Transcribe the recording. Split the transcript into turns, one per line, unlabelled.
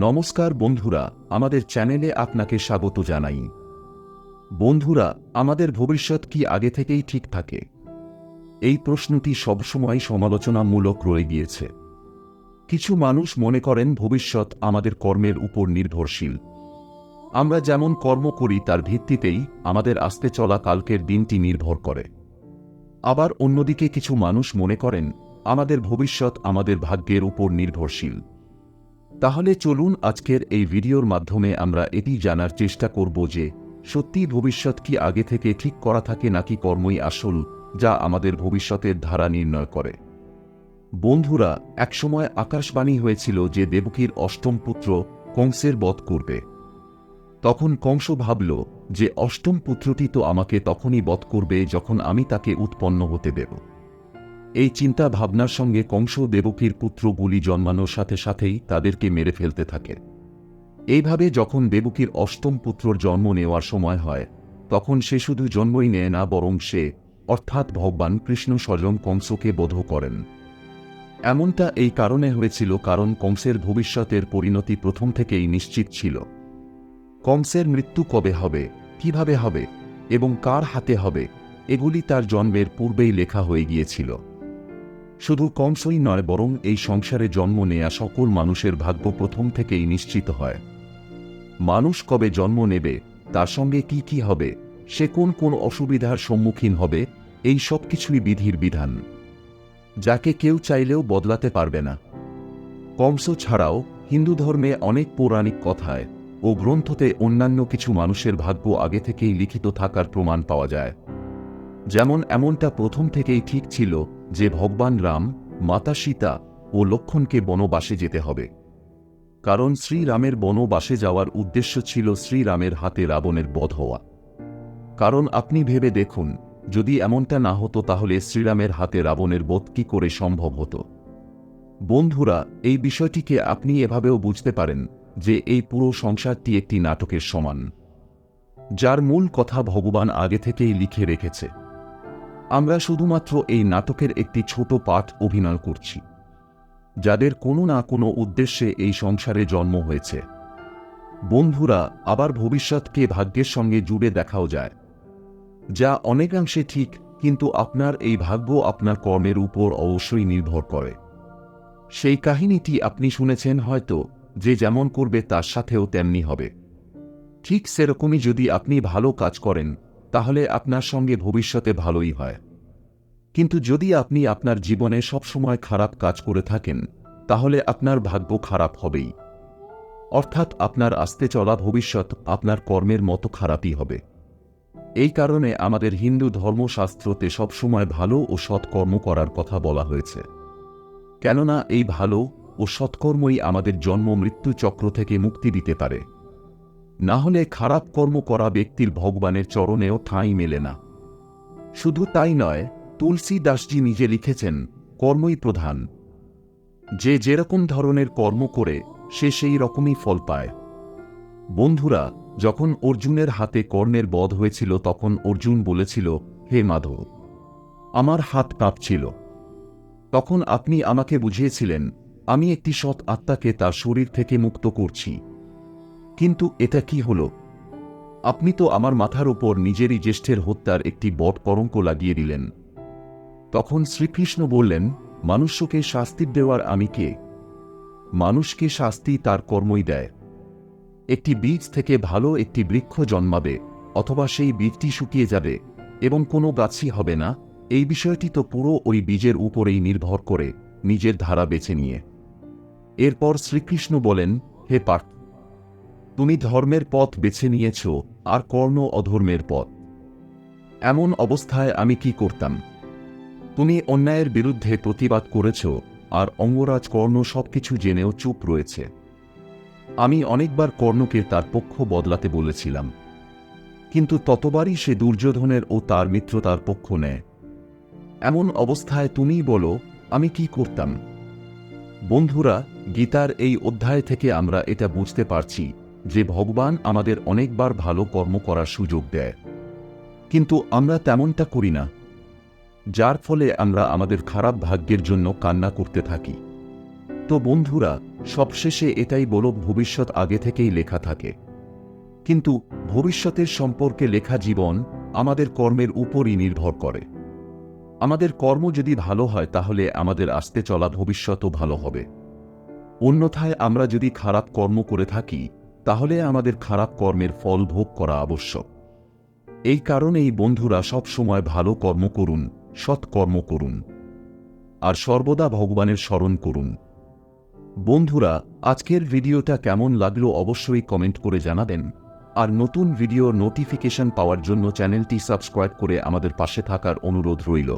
নমস্কার বন্ধুরা, আমাদের চ্যানেলে আপনাকে স্বাগত জানাই। বন্ধুরা, আমাদের ভবিষ্যৎ কি আগে থেকেই ঠিক থাকে? এই প্রশ্নটি সবসময় সমালোচনামূলক রয়ে গিয়েছে। কিছু মানুষ মনে করেন ভবিষ্যৎ আমাদের কর্মের উপর নির্ভরশীল। আমরা যেমন কর্ম করি, তার ভিত্তিতেই আমাদের আসতে চলা কালকের দিনটি নির্ভর করে। আবার অন্যদিকে কিছু মানুষ মনে করেন, আমাদের ভবিষ্যৎ আমাদের ভাগ্যের উপর নির্ভরশীল। তাহলে চলুন আজকের এই ভিডিওর মাধ্যমে আমরা এটি জানার চেষ্টা করব যে সত্যি ভবিষ্যৎ কি আগে থেকে ঠিক করা থাকে নাকি কর্মই আসল, যা আমাদের ভবিষ্যতের ধারা নির্ণয় করে। বন্ধুরা, একসময় আকাশবাণী হয়েছিল যে দেবকীর অষ্টম পুত্র কংসের বধ করবে। তখন কংস ভাবল যে, অষ্টম পুত্রটি তো আমাকে তখনই বধ করবে যখন আমি তাকে উৎপন্ন হতে দেব। এই চিন্তা ভাবনার সঙ্গে কংস দেবকীর পুত্রগুলি জন্মানোর সাথে সাথেই তাদেরকে মেরে ফেলতে থাকে। এইভাবে যখন দেবকীর অষ্টম পুত্রর জন্ম নেওয়ার সময় হয়, তখন সে শুধু জন্মই নেয় না, বরং সে, অর্থাৎ ভগবান কৃষ্ণ স্বয়ং কংসকে বোধ করেন। এমনটা এই কারণে হয়েছিল কারণ কংসের ভবিষ্যতের পরিণতি প্রথম থেকেই নিশ্চিত ছিল। কংসের মৃত্যু কবে হবে, কীভাবে হবে, এবং কার হাতে হবে, এগুলি তার জন্মের পূর্বেই লেখা হয়ে গিয়েছিল। শুধু কংসই নয়, বরং এই সংসারে জন্ম নেয়া সকল মানুষের ভাগ্য প্রথম থেকেই নিশ্চিত হয়। মানুষ কবে জন্ম নেবে, তার সঙ্গে কি কি হবে, সে কোন কোন অসুবিধার সম্মুখীন হবে, এই সব কিছুই বিধির বিধান। যাকে কেউ চাইলেও বদলাতে পারবে না। কংস ছাড়াও হিন্দু ধর্মে অনেক পৌরাণিক কথায় ও গ্রন্থতে অন্যান্য কিছু মানুষের ভাগ্য আগে থেকেই লিখিত থাকার প্রমাণ পাওয়া যায়। যেমন এমনটা প্রথম থেকেই ঠিক ছিল যে ভগবান রাম, মাতা সীতা ও লক্ষণকে বনবাসে যেতে হবে। কারণ শ্রীরামের বনবাসে যাওয়ার উদ্দেশ্য ছিল শ্রীরামের হাতে রাবণের বধ হওয়া। কারণ আপনি ভেবে দেখুন, যদি এমনটা না হতো তাহলে শ্রীরামের হাতে রাবণের বধ কি করে সম্ভব হতো? বন্ধুরা, এই বিষয়টিকে আপনি এভাবেও বুঝতে পারেন যে এই পুরো সংসারটি একটি নাটকের সমান। যার মূল কথা ভগবান আগে থেকেই লিখে রেখেছে। আমরা শুধুমাত্র এই নাটকের একটি ছোট পাঠ অভিনয় করছি, যাদের কোনো না কোনো উদ্দেশ্যে এই সংসারে জন্ম হয়েছে। বন্ধুরা, আবার ভবিষ্যৎকে ভাগ্যের সঙ্গে জুড়ে দেখাও যায়, যা অনেকাংশে ঠিক, কিন্তু আপনার এই ভাগ্য আপনার কর্মের উপর অবশ্যই নির্ভর করে। সেই কাহিনীটি আপনি শুনেছেন হয়তো, যে যেমন করবে তার সাথেও তেমনি হবে। ঠিক সেরকমই যদি আপনি ভালো কাজ করেন তাহলে আপনার সঙ্গে ভবিষ্যতে ভালোই হয়। কিন্তু যদি আপনি আপনার জীবনে সবসময় খারাপ কাজ করে থাকেন, তাহলে আপনার ভাগ্য খারাপ হবেই। অর্থাৎ আপনার আসতে চলা ভবিষ্যৎ আপনার কর্মের মতো খারাপই হবে। এই কারণে আমাদের হিন্দু ধর্মশাস্ত্রতে সবসময় ভালো ও সৎকর্ম করার কথা বলা হয়েছে। কেননা এই ভালো ও সৎকর্মই আমাদের জন্ম মৃত্যু চক্র থেকে মুক্তি দিতে পারে। না হলে খারাপ কর্ম করা ব্যক্তির ভগবানের চরণেও ঠাঁই মেলে না। শুধু তাই নয়, তুলসী দাসজি নিজে লিখেছেন, কর্মই প্রধান। যে যেরকম ধরনের কর্ম করে, সে সেই রকমই ফল পায়। বন্ধুরা, যখন অর্জুনের হাতে কর্ণের বধ হয়েছিল, তখন অর্জুন বলেছিল, হে মাধব, আমার হাত কাঁপছিল। তখন আপনি আমাকে বুঝিয়েছিলেন, আমি একটি সৎ আত্মাকে তার শরীর থেকে মুক্ত করছি। কিন্তু এটা কি হল? আপনি তো আমার মাথার ওপর নিজেরই জ্যেষ্ঠের হত্যার একটি বট কলঙ্ক লাগিয়ে দিলেন। তখন শ্রীকৃষ্ণ বললেন মানুষকে শাস্তি দেওয়ার আমি কে? মানুষকে শাস্তি তার কর্মই দেয়। একটি বীজ থেকে ভালো একটি বৃক্ষ জন্মাবে, অথবা সেই বীজটি শুকিয়ে যাবে, এবং কোনো গাছই হবে না। এই বিষয়টি তো পুরো ওই বীজের উপরেই নির্ভর করে নিজের ধারা বেছে নিয়ে। এরপর শ্রীকৃষ্ণ বলেন, হে পার্থ তুমি ধর্মের পথ বেছে নিয়েছ, আর কর্ণ অধর্মের পথ। এমন অবস্থায় আমি কি করতাম? তুমি অন্যায়ের বিরুদ্ধে প্রতিবাদ করেছ, আর অঙ্গরাজ কর্ণ সবকিছু জেনেও চুপ রয়েছে। আমি অনেকবার কর্ণকে তার পক্ষ বদলাতে বলেছিলাম। কিন্তু ততবারই সে দুর্যোধনের ও তার মিত্রতার পক্ষ নেয়। এমন অবস্থায় তুমিই বলো, আমি কি করতাম? বন্ধুরা, গীতার এই অধ্যায় থেকে আমরা এটা বুঝতে পারছি। যে ভগবান আমাদের অনেকবার ভালো কর্ম করার সুযোগ দেয়। কিন্তু আমরা তেমনটা করি না। যার ফলে আমরা আমাদের খারাপ ভাগ্যের জন্য কান্না করতে থাকি। তো বন্ধুরা, সবশেষে এটাই বলো, ভবিষ্যৎ আগে থেকেই লেখা থাকে। কিন্তু ভবিষ্যতের সম্পর্কে লেখা জীবন আমাদের কর্মের উপরই নির্ভর করে। আমাদের কর্ম যদি ভালো হয়, তাহলে আমাদের আসতে চলা ভবিষ্যতও ভালো হবে। অন্যথায় আমরা যদি খারাপ কর্ম করে থাকি তাহলে আমাদের খারাপ কর্মের ফল ভোগ করা আবশ্যক। এই কারণেই বন্ধুরা সব সময় ভালো কর্ম করুন, সৎ কর্ম করুন, আর সর্বদা ভগবানের স্মরণ করুন। বন্ধুরা, আজকের ভিডিওটা কেমন লাগল অবশ্যই কমেন্ট করে জানাবেন। আর নতুন ভিডিওর নোটিফিকেশন পাওয়ার জন্য চ্যানেলটি সাবস্ক্রাইব করে আমাদের পাশে থাকার অনুরোধ রইল।